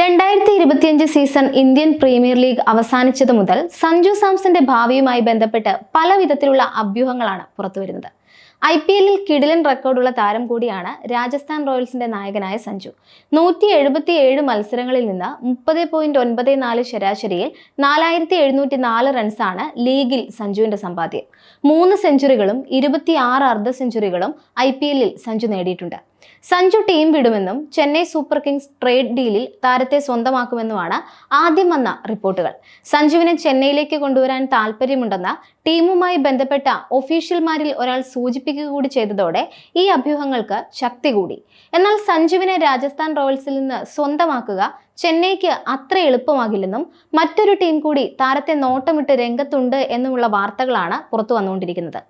രണ്ടായിരത്തി ഇരുപത്തിയഞ്ച് season Indian premier league അവസാനിച്ചത് മുതൽ സഞ്ജു സാംസന്റെ ഭാവിയുമായി ബന്ധപ്പെട്ട് പല വിധത്തിലുള്ള അഭ്യൂഹങ്ങളാണ് പുറത്തുവരുന്നത്. ഐ പി എല്ലിൽ കിടിലൻ റെക്കോർഡുള്ള താരം കൂടിയാണ് രാജസ്ഥാൻ റോയൽസിന്റെ നായകനായ സഞ്ജു. നൂറ്റി എഴുപത്തി ഏഴ് മത്സരങ്ങളിൽ നിന്ന് മുപ്പത് പോയിന്റ് ഒൻപത് നാല് ശരാശരിയിൽ നാലായിരത്തി എഴുന്നൂറ്റി നാല് റൺസാണ് ലീഗിൽ സഞ്ജുവിന്റെ സമ്പാദ്യം. മൂന്ന് സെഞ്ചുറികളും ഇരുപത്തി ആറ് അർദ്ധ സെഞ്ചുറികളും ഐ പി എല്ലിൽ സഞ്ജു നേടിയിട്ടുണ്ട്. സഞ്ജു ടീം വിടുമെന്നും ചെന്നൈ സൂപ്പർ കിങ്സ് ട്രേഡ് ഡീലിൽ താരത്തെ സ്വന്തമാക്കുമെന്നുമാണ് ആദ്യം വന്ന റിപ്പോർട്ടുകൾ. സഞ്ജുവിനെ ചെന്നൈയിലേക്ക് കൊണ്ടുവരാൻ താല്പര്യമുണ്ടെന്ന ടീമുമായി ബന്ധപ്പെട്ട ഒഫീഷ്യൽമാരിൽ ഒരാൾ സൂചിപ്പിക്കുക കൂടി ചെയ്തതോടെ ഈ അഭ്യൂഹങ്ങൾക്ക് ശക്തി കൂടി. എന്നാൽ സഞ്ജുവിനെ രാജസ്ഥാൻ റോയൽസിൽ നിന്ന് സ്വന്തമാക്കുക ചെന്നൈക്ക് അത്ര എളുപ്പമാകില്ലെന്നും മറ്റൊരു ടീം കൂടി താരത്തെ നോട്ടമിട്ട് രംഗത്തുണ്ട് എന്നുമുള്ള വാർത്തകളാണ് പുറത്തു വന്നുകൊണ്ടിരിക്കുന്നത്.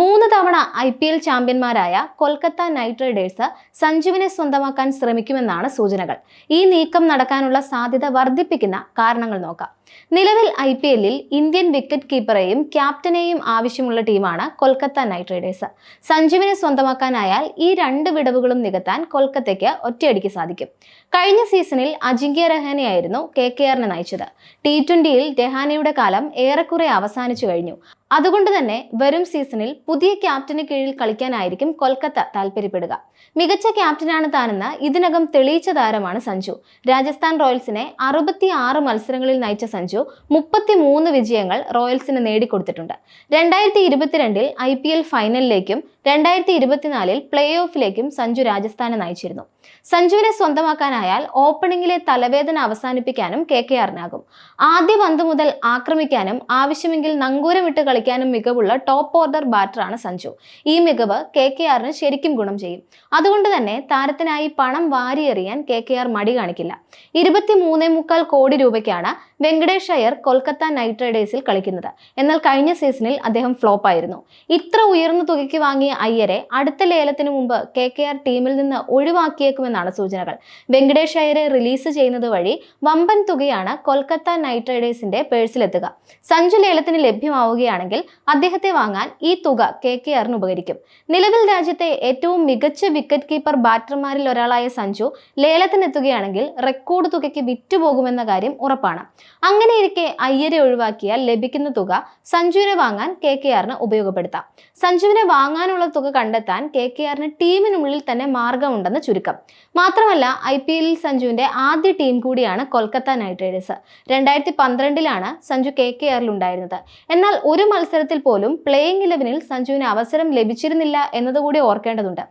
മൂന്ന് തവണ ഐ പി എൽ ചാമ്പ്യന്മാരായ കൊൽക്കത്ത നൈറ്റ് റൈഡേഴ്സ് സഞ്ജുവിനെ സ്വന്തമാക്കാൻ ശ്രമിക്കുമെന്നാണ് സൂചനകൾ. ഈ നീക്കം നടക്കാനുള്ള സാധ്യത വർദ്ധിപ്പിക്കുന്ന കാരണങ്ങൾ നോക്കാം. നിലവിൽ ഐ പി എല്ലിൽ ഇന്ത്യൻ വിക്കറ്റ് കീപ്പറെയും ക്യാപ്റ്റനെയും ആവശ്യമുള്ള ടീമാണ് കൊൽക്കത്ത നൈറ്റ് റൈഡേഴ്സ്. സഞ്ജുവിനെ സ്വന്തമാക്കാനായാൽ ഈ രണ്ട് വിടവുകളും നികത്താൻ കൊൽക്കത്തയ്ക്ക് ഒറ്റയടിക്ക് സാധിക്കും. കഴിഞ്ഞ സീസണിൽ അജിങ്ക്യ രഹാനെയായിരുന്നു കെ കെ ആറിനെ നയിച്ചത്. ടി ട്വന്റിയിൽ രഹാനയുടെ കാലം ഏറെക്കുറെ അവസാനിച്ചു കഴിഞ്ഞു. അതുകൊണ്ട് തന്നെ വരും സീസണിൽ പുതിയ ക്യാപ്റ്റന് കീഴിൽ കളിക്കാനായിരിക്കും കൊൽക്കത്ത താല്പര്യപ്പെടുക. മികച്ച ക്യാപ്റ്റനാണ് താനെന്ന് ഇതിനകം തെളിയിച്ച താരമാണ് സഞ്ജു. രാജസ്ഥാൻ റോയൽസിനെ അറുപത്തി ആറ് മത്സരങ്ങളിൽ നയിച്ച സഞ്ജു മുപ്പത്തി മൂന്ന് വിജയങ്ങൾ റോയൽസിന് നേടിക്കൊടുത്തിട്ടുണ്ട്. രണ്ടായിരത്തി ഇരുപത്തിരണ്ടിൽ ഐ പി എൽ ഫൈനലിലേക്കും രണ്ടായിരത്തി ഇരുപത്തിനാലിൽ പ്ലേ ഓഫിലേക്കും സഞ്ജു രാജസ്ഥാനെ നയിച്ചിരുന്നു. സഞ്ജുവിനെ സ്വന്തമാക്കാനായാൽ ഓപ്പണിംഗിലെ തലവേദന അവസാനിപ്പിക്കാനും കെ കെ ആറിനാകും. ആദ്യ പന്ത് മുതൽ ആക്രമിക്കാനും ആവശ്യമെങ്കിൽ നങ്കൂരമിട്ട് കളിക്കാനും മികവുള്ള ടോപ്പ് ഓർഡർ ബാറ്ററാണ് സഞ്ജു. ഈ മികവ് കെ കെ ആറിന് ശരിക്കും ഗുണം ചെയ്യും. അതുകൊണ്ട് തന്നെ താരത്തിനായി പണം വാരിയെറിയാൻ കെ കെ ആർ മടി കാണിക്കില്ല. ഇരുപത്തി മൂന്നേ മുക്കാൽ കോടി രൂപയ്ക്കാണ് വെങ്കടേഷ് അയ്യർ കൊൽക്കത്ത നൈറ്റ് റൈഡേഴ്സിൽ കളിക്കുന്നത്. എന്നാൽ കഴിഞ്ഞ സീസണിൽ അദ്ദേഹം ഫ്ലോപ്പ് ആയിരുന്നു. ഇത്ര ഉയർന്ന തുകയ്ക്ക് വാങ്ങിയ അയ്യരെ അടുത്ത ലേലത്തിന് മുമ്പ് കെ കെ ആർ ടീമിൽ നിന്ന് ഒഴിവാക്കിയേക്കുമെന്നാണ് സൂചനകൾ. വെങ്കടേഷ് അയ്യരെ റിലീസ് ചെയ്യുന്നത് വഴി വമ്പൻ തുകയാണ് കൊൽക്കത്ത നൈറ്റ് റൈഡേഴ്സിന്റെ പേഴ്സിലെത്തുക സഞ്ജു ലേലത്തിന് ലഭ്യമാവുകയാണെങ്കിൽ അദ്ദേഹത്തെ വാങ്ങാൻ ഈ തുക കെ കെ ആറിന് ഉപകരിക്കും. നിലവിൽ രാജ്യത്തെ ഏറ്റവും മികച്ച വിക്കറ്റ് കീപ്പർ ബാറ്റർമാരിൽ ഒരാളായ സഞ്ജു ലേലത്തിനെത്തുകയാണെങ്കിൽ റെക്കോർഡ് തുകയ്ക്ക് വിറ്റുപോകുമെന്ന കാര്യം ഉറപ്പാണ്. അങ്ങനെയിരിക്കെ അയ്യരെ ഒഴിവാക്കിയാൽ ലഭിക്കുന്ന തുക സഞ്ജുവിനെ വാങ്ങാൻ കെ കെ ആറിന് ഉപയോഗപ്പെടുത്താം. സഞ്ജുവിനെ വാങ്ങാനുള്ള തുക കണ്ടെത്താൻ കെ കെ ആറിന് ടീമിനുള്ളിൽ തന്നെ മാർഗമുണ്ടെന്ന് ചുരുക്കം. മാത്രമല്ല ഐ പി എല്ലിൽ സഞ്ജുവിന്റെ ആദ്യ ടീം കൂടിയാണ് കൊൽക്കത്ത നൈറ്റ് റൈഡേഴ്സ്. രണ്ടായിരത്തി പന്ത്രണ്ടിലാണ് സഞ്ജു കെ കെ ആറിൽ ഉണ്ടായിരുന്നത്. എന്നാൽ ഒരു മത്സരത്തിൽ പോലും പ്ലേയിങ് ഇലവനിൽ സഞ്ജുവിന് അവസരം ലഭിച്ചിരുന്നില്ല എന്നതുകൂടി ഓർക്കേണ്ടതുണ്ട്.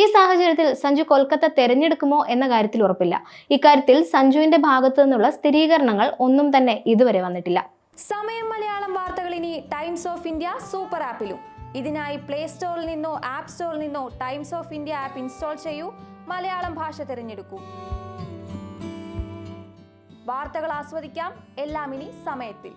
ഈ സാഹചര്യത്തിൽ സഞ്ജു കൊൽക്കത്ത തെരഞ്ഞെടുക്കുമോ എന്ന കാര്യത്തിൽ ഉറപ്പില്ല. ഇക്കാര്യത്തിൽ സഞ്ജുവിന്റെ ഭാഗത്തു നിന്നുള്ള സ്ഥിരീകരണങ്ങൾ ഒന്നും തന്നെ ഇതുവരെ വന്നിട്ടില്ല. സമയം മലയാളം വാർത്തകൾ ഇനി ടൈംസ് ഓഫ് ഇന്ത്യ സൂപ്പർ ആപ്പിലും ഇതിനായി പ്ലേ സ്റ്റോറിൽ നിന്നോ ആപ്പ് സ്റ്റോറിൽ നിന്നോ Times of India app install ചെയ്യൂ. മലയാളം ഭാഷ തിരഞ്ഞെടുക്കൂ. വാർത്തകൾ ആസ്വദിക്കാം. എല്ലാം ഇനി സമയത്തിൽ.